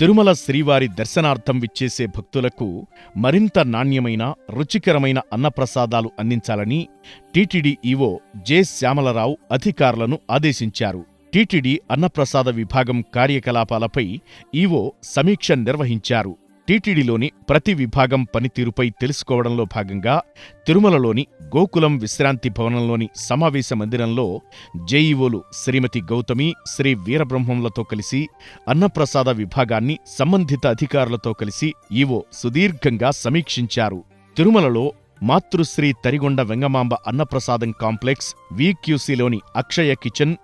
తిరుమల శ్రీవారి దర్శనార్థం విచ్చేసే భక్తులకు మరింత నాణ్యమైన రుచికరమైన అన్నప్రసాదాలు అందించాలని టీటీడీ ఈవో జె శ్యామలరావు అధికారులను ఆదేశించారు. టీటీడీ అన్నప్రసాద విభాగం కార్యకలాపాలపై ఈవో సమీక్ష నిర్వహించారు. టీటీడీలోని ప్రతి విభాగం పనితీరుపై తెలుసుకోవడంలో భాగంగా తిరుమలలోని గోకులం విశ్రాంతి భవనంలోని సమావేశ మందిరంలో జేఈఓలు శ్రీమతి గౌతమి శ్రీ వీరబ్రహ్మంలతో కలిసి అన్నప్రసాద విభాగాన్ని సంబంధిత అధికారులతో కలిసి ఈవో సుదీర్ఘంగా సమీక్షించారు. తిరుమలలో మాతృశ్రీ తరిగొండ వెంగమాంబ అన్నప్రసాదం కాంప్లెక్స్ వీక్యూసీలోని అక్షయ కిచెన్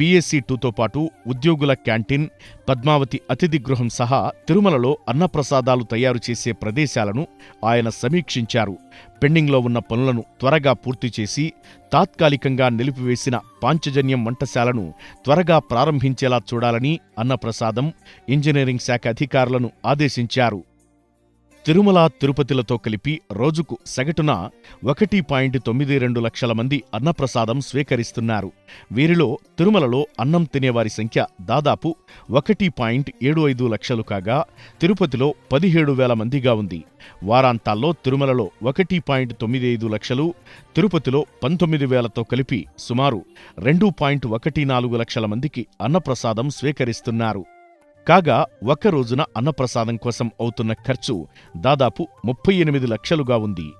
పిఎస్సి టూతో పాటు ఉద్యోగుల క్యాంటీన్ పద్మావతి అతిథి గృహం సహా తిరుమలలో అన్నప్రసాదాలు తయారు చేసే ప్రదేశాలను ఆయన సమీక్షించారు. పెండింగ్లో ఉన్న పనులను త్వరగా పూర్తి చేసి తాత్కాలికంగా నిలిపివేసిన పాంచజన్యం వంటశాలను త్వరగా ప్రారంభించేలా చూడాలని అన్నప్రసాదం ఇంజనీరింగ్ శాఖ అధికారులను ఆదేశించారు. తిరుమల తిరుపతిలతో కలిపి రోజుకు సగటున ఒకటి పాయింట్ తొమ్మిది రెండు లక్షల మంది అన్నప్రసాదం స్వీకరిస్తున్నారు. వీరిలో తిరుమలలో అన్నం తినేవారి సంఖ్య దాదాపు ఒకటి పాయింట్ ఏడు ఐదు లక్షలు కాగా తిరుపతిలో పదిహేడు వేల మందిగా ఉంది. వారాంతాల్లో తిరుమలలో ఒకటి పాయింట్ తొమ్మిది ఐదు లక్షలు తిరుపతిలో పంతొమ్మిది వేలతో కలిపి సుమారు రెండు పాయింట్ ఒకటి నాలుగు లక్షల మందికి అన్నప్రసాదం స్వీకరిస్తున్నారు. కాగా ఒక రోజున అన్నప్రసాదం కోసం అవుతున్న ఖర్చు దాదాపు ముప్పై ఎనిమిది లక్షలుగా ఉంది.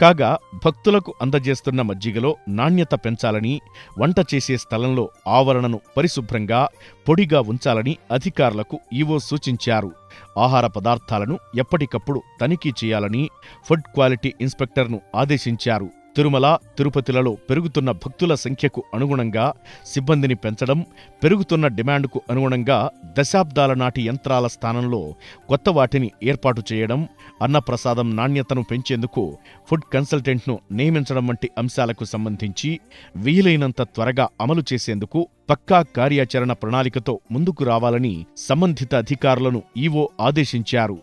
కాగా భక్తులకు అందజేస్తున్న మజ్జిగలో నాణ్యత పెంచాలని వంట చేసే స్థలంలో ఆవరణను పరిశుభ్రంగా పొడిగా ఉంచాలని అధికారులకు ఈవో సూచించారు. ఆహార పదార్థాలను ఎప్పటికప్పుడు తనిఖీ చేయాలని ఫుడ్ క్వాలిటీ ఇన్స్పెక్టర్ను ఆదేశించారు. తిరుమల తిరుపతిలలో పెరుగుతున్న భక్తుల సంఖ్యకు అనుగుణంగా సిబ్బందిని పెంచడం పెరుగుతున్న డిమాండ్కు అనుగుణంగా దశాబ్దాల నాటి యంత్రాల స్థానంలో కొత్త వాటిని ఏర్పాటు చేయడం అన్నప్రసాదం నాణ్యతను పెంచేందుకు ఫుడ్ కన్సల్టెంట్ను నియమించడం వంటి అంశాలకు సంబంధించి వీలైనంత త్వరగా అమలు చేసేందుకు పక్కా కార్యాచరణ ప్రణాళికతో ముందుకు రావాలని సంబంధిత అధికారులను ఈవో ఆదేశించారు.